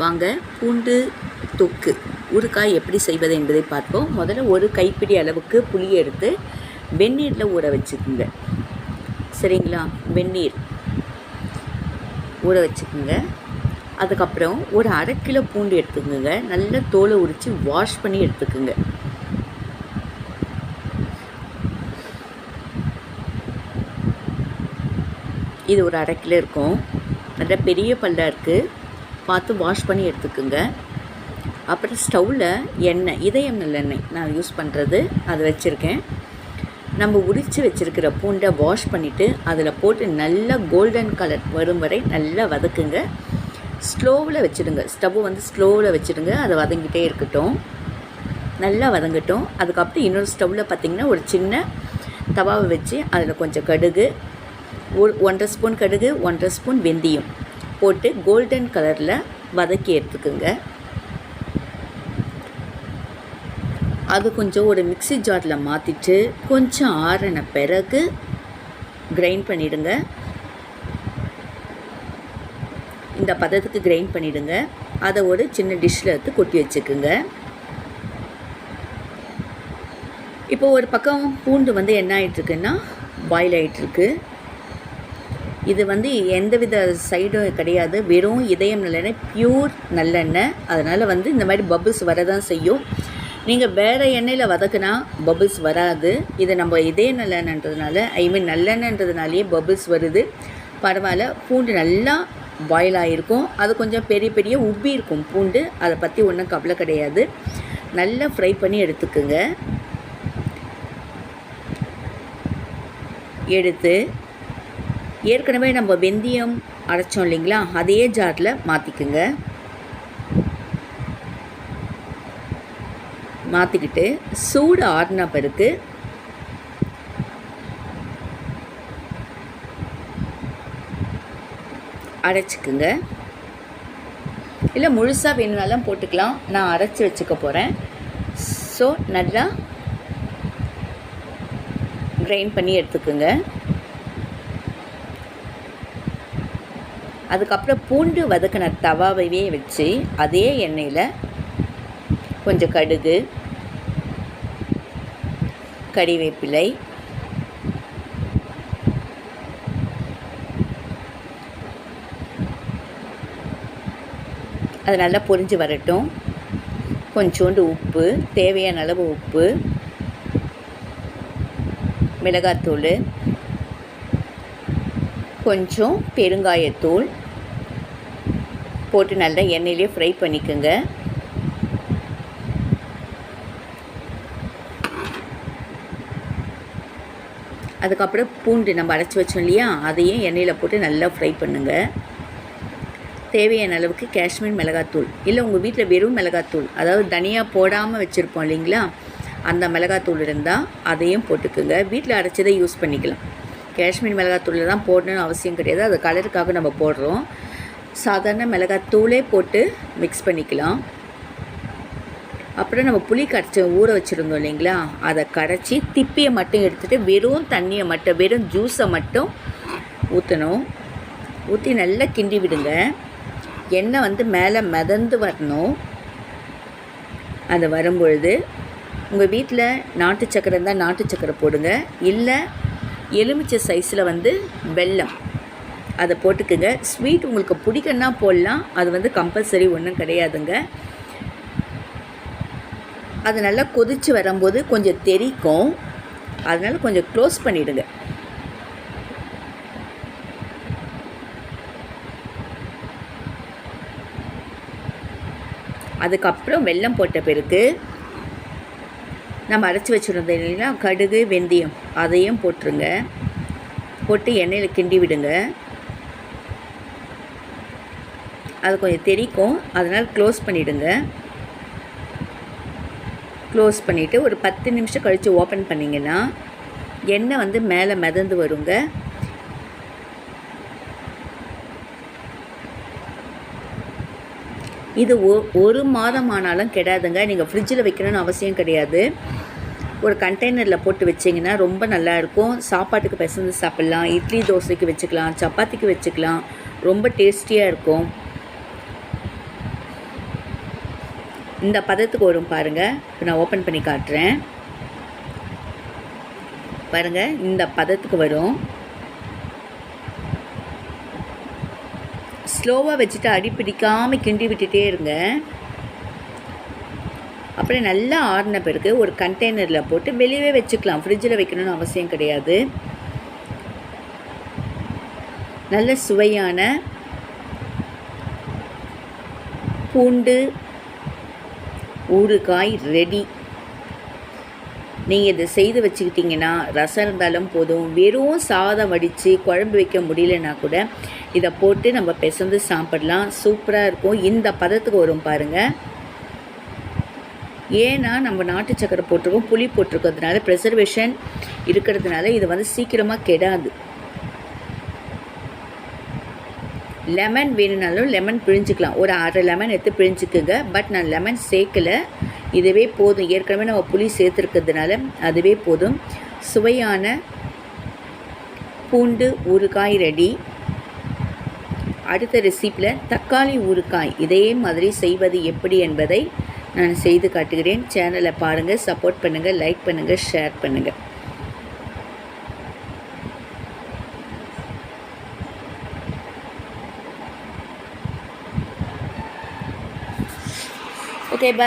வாங்க பூண்டு தொக்கு. ஊறுகாய் எப்படி செய்வது என்பதை பார்ப்போம். முதல்ல ஒரு கைப்பிடி அளவுக்கு புளி எடுத்து வெந்நீரில் ஊற வச்சுக்குங்க. சரிங்களா? வெந்நீர் ஊற வச்சுக்குங்க. அதுக்கப்புறம் ஒரு அரை கிலோ பூண்டு எடுத்துக்கோங்க. நல்ல தோலை உரித்து வாஷ் பண்ணி எடுத்துக்குங்க. இது ஒரு அரை கிலோ இருக்கும். நல்ல பெரிய பல்லாக இருக்குது பார்த்து வாஷ் பண்ணி எடுத்துக்குங்க. அப்புறம் ஸ்டவ்வில் எண்ணெய் இதயம் நல்லெண்ணெய் நான் யூஸ் பண்ணுறது அதை வச்சுருக்கேன். நம்ம உரித்து வச்சுருக்கிற பூண்டை வாஷ் பண்ணிவிட்டு அதில் போட்டு நல்லா கோல்டன் கலர் வரும் வரை நல்லா வதக்குங்க. ஸ்லோவில் வச்சுடுங்க. ஸ்டவ்வை வந்து ஸ்லோவில் வச்சுடுங்க. அதை வதங்கிட்டே இருக்கட்டும். நல்லா வதங்கட்டும். அதுக்கப்புறம் இன்னொரு ஸ்டவ்வில் பார்த்திங்கன்னா ஒரு சின்ன தவாவை வச்சு அதில் கொஞ்சம் கடுகு ஒரு ஒன்றரை ஸ்பூன் கடுகு ஒன்றரை ஸ்பூன் வெந்தயம். போட்டு கோல்டன் கலரில் வதக்கி எடுத்துக்குங்க. அது கொஞ்சம் ஒரு மிக்ஸி ஜாரில் மாற்றிட்டு கொஞ்சம் ஆறின பிறகு கிரைண்ட் பண்ணிவிடுங்க இந்த பதத்துக்கு கிரைண்ட் பண்ணிவிடுங்க அதை ஒரு சின்ன டிஷ்ஷில் எடுத்து கொட்டி வச்சுக்குங்க. இப்போ ஒரு பக்கம் பூண்டு வந்து என்ன ஆகிட்டுருக்குன்னா பாயில் ஆகிட்டுருக்கு இது வந்து எந்தவித சைடும் கிடையாது. வெறும் இதயம் நல்லெண்ணெய் பியூர் நல்லெண்ணெய். அதனால் வந்து இந்த மாதிரி பபுள்ஸ் வரதான் செய்யும். நீங்கள் வேறு எண்ணெயில் வதக்குனா பபுள்ஸ் வராது. இது நம்ம இதய நல்லெண்ணன்றதுனால ஐ மீன் நல்லெண்ணன்றதுனாலேயே பபுள்ஸ் வருது. பரவாயில்ல பூண்டு நல்லா பாயில் ஆகிருக்கும் அது கொஞ்சம் பெரிய பெரிய உப்பி இருக்கும் பூண்டு. அதை பற்றி ஒன்றும் கவலை கிடையாது. நல்லா ஃப்ரை பண்ணி எடுத்துக்குங்க. எடுத்து ஏற்கனவே நம்ம வெந்தயம் அரைச்சோம் இல்லைங்களா? அதே ஜாரில் மாற்றிக்குங்க மாற்றிக்கிட்டு சூடு ஆறின பிறகு அரைச்சிக்குங்க. இல்லை முழுசாக வேணுனாலும் போட்டுக்கலாம். நான் அரைச்சி வச்சுக்க போகிறேன் ஸோ நல்லா கிரைண்ட் பண்ணி எடுத்துக்குங்க. அதுக்கப்புறம் பூண்டு வதக்கின தவாவையே வச்சு அதே எண்ணெயில் கொஞ்சம் கடுகு கறிவேப்பிலை அது நல்லா பொரிஞ்சு வரட்டும். கொஞ்சோண்டு உப்பு தேவையான அளவு உப்பு மிளகாத்தூள் கொஞ்சம் பெருங்காயத்தூள் போட்டு நல்லா எண்ணெயிலே ஃப்ரை பண்ணிக்கோங்க. அதுக்கப்புறம் பூண்டு நம்ம அரைச்சி வச்சோம் இல்லையா? அதையும் எண்ணெயில் போட்டு நல்லா ஃப்ரை பண்ணுங்கள் தேவையான அளவுக்கு காஷ்மீர் மிளகாத்தூள். இல்லை உங்கள் வீட்டில் வெறும் மிளகாத்தூள் அதாவது தனியாக போடாமல் வச்சுருப்போம் இல்லைங்களா? அந்த மிளகாத்தூள் இருந்தால் அதையும் போட்டுக்குங்க. வீட்டில் அரைச்சதை யூஸ் பண்ணிக்கலாம். காஷ்மீர் மிளகாத்தூளில் தான் போடணும்னு அவசியம் கிடையாது. அது கலருக்காக நம்ம போடுறோம். சாதாரண மிளகாத்தூளே போட்டு மிக்ஸ் பண்ணிக்கலாம். அப்புறம் நம்ம புளி கரைச்சி ஊற வச்சுருந்தோம் இல்லைங்களா? அதை கரைச்சி திப்பியை மட்டும் எடுத்துகிட்டு வெறும் தண்ணியை மட்டும் வெறும் ஜூஸை மட்டும் ஊற்றணும் ஊற்றி நல்லா கிண்டி விடுங்க. எண்ணெய் வந்து மேலே மிதந்து வரணும். அது வரும்பொழுது உங்கள் வீட்டில் நாட்டு சக்கரை இருந்தால் நாட்டு சக்கரை போடுங்க. இல்லை எலுமிச்சை சைஸில் வந்து வெல்லம். அதை போட்டுக்குங்க. ஸ்வீட் உங்களுக்கு பிடிக்குன்னா போடலாம். அது வந்து கம்பல்சரி ஒன்றும் கிடையாதுங்க. அது நல்லா கொதித்து வரும்போது கொஞ்சம் தெரிக்கும். அதனால் கொஞ்சம் க்ளோஸ் பண்ணிவிடுங்க அதுக்கப்புறம் வெல்லம் போட்ட பிறகு நம்ம அரைச்சி வச்சுருந்தோம் இல்லைங்களா கடுகு வெந்தயம் அதையும் போட்டுருங்க. போட்டு எண்ணெயில் கிண்டி விடுங்க. அது கொஞ்சம் தெறிக்கும் அதனால் க்ளோஸ் பண்ணிவிடுங்க க்ளோஸ் பண்ணிவிட்டு ஒரு பத்து நிமிஷம் கழித்து ஓப்பன் பண்ணிங்கன்னா எண்ணெய் வந்து மேலே மிதந்து வருங்க. இது ஒ ஒரு மாதம் ஆனாலும் கெடாதுங்க. நீங்கள் ஃப்ரிட்ஜில் வைக்கணும்னு அவசியம் கிடையாது. ஒரு கண்டெய்னரில் போட்டு வச்சிங்கன்னா ரொம்ப நல்லாயிருக்கும் சாப்பாட்டுக்கு பிசைஞ்சு சாப்பிட்லாம். இட்லி தோசைக்கு வச்சுக்கலாம். சப்பாத்திக்கு வச்சுக்கலாம். ரொம்ப டேஸ்டியாக இருக்கும். இந்த பதத்துக்கு வரும் பாருங்கள் இப்போ நான் ஓப்பன் பண்ணி காட்டுறேன். பாருங்கள் இந்த பதத்துக்கு வரும். ஸ்லோவாக வச்சுட்டு அடி பிடிக்காமல் கிண்டி விட்டுட்டே இருங்க. அப்புறம் நல்லா ஆறின பிறகு ஒரு கண்டெய்னரில் போட்டு வெளியவே வச்சுக்கலாம். ஃப்ரிட்ஜில் வைக்கணும்னு அவசியம் கிடையாது. நல்ல சுவையான பூண்டு ஊறுகாய் ரெடி நீங்கள் இதை செய்து வச்சுக்கிட்டிங்கன்னா ரசம் இருந்தாலும் போதும். வெறும் சாதம் வடித்து குழம்பு வைக்க முடியலன்னா கூட இதை போட்டு நம்ம பிசைந்து சாப்பிடலாம். சூப்பராக இருக்கும். இந்த பதத்துக்கு வரும் பாருங்கள் ஏன்னா நம்ம நாட்டு சக்கரை போட்டிருக்கோம் புளி போட்டிருக்கிறதுனால ப்ரிசர்வேஷன் இருக்கிறதுனால இது வந்து சீக்கிரமாக கெடாது. லெமன் வேணும்னாலும் லெமன் பிழிஞ்சிக்கலாம். ஒரு அரை லெமன் எடுத்து பிழிஞ்சிக்குங்க. பட் நான் லெமன் சேர்க்கலை. இதுவே போதும். ஏற்கனவே நம்ம புளி சேர்த்துருக்கிறதுனால அதுவே போதும். சுவையான பூண்டு ஊறுகாய் ரெடி அடுத்த ரெசிப்பியில் தக்காளி ஊறுகாய். இதே மாதிரி செய்வது எப்படி என்பதை நான் செய்து காட்டுகிறேன். சேனலை பாருங்கள் சப்போர்ட் பண்ணுங்கள் லைக் பண்ணுங்கள் ஷேர் பண்ணுங்கள் Okay, bye.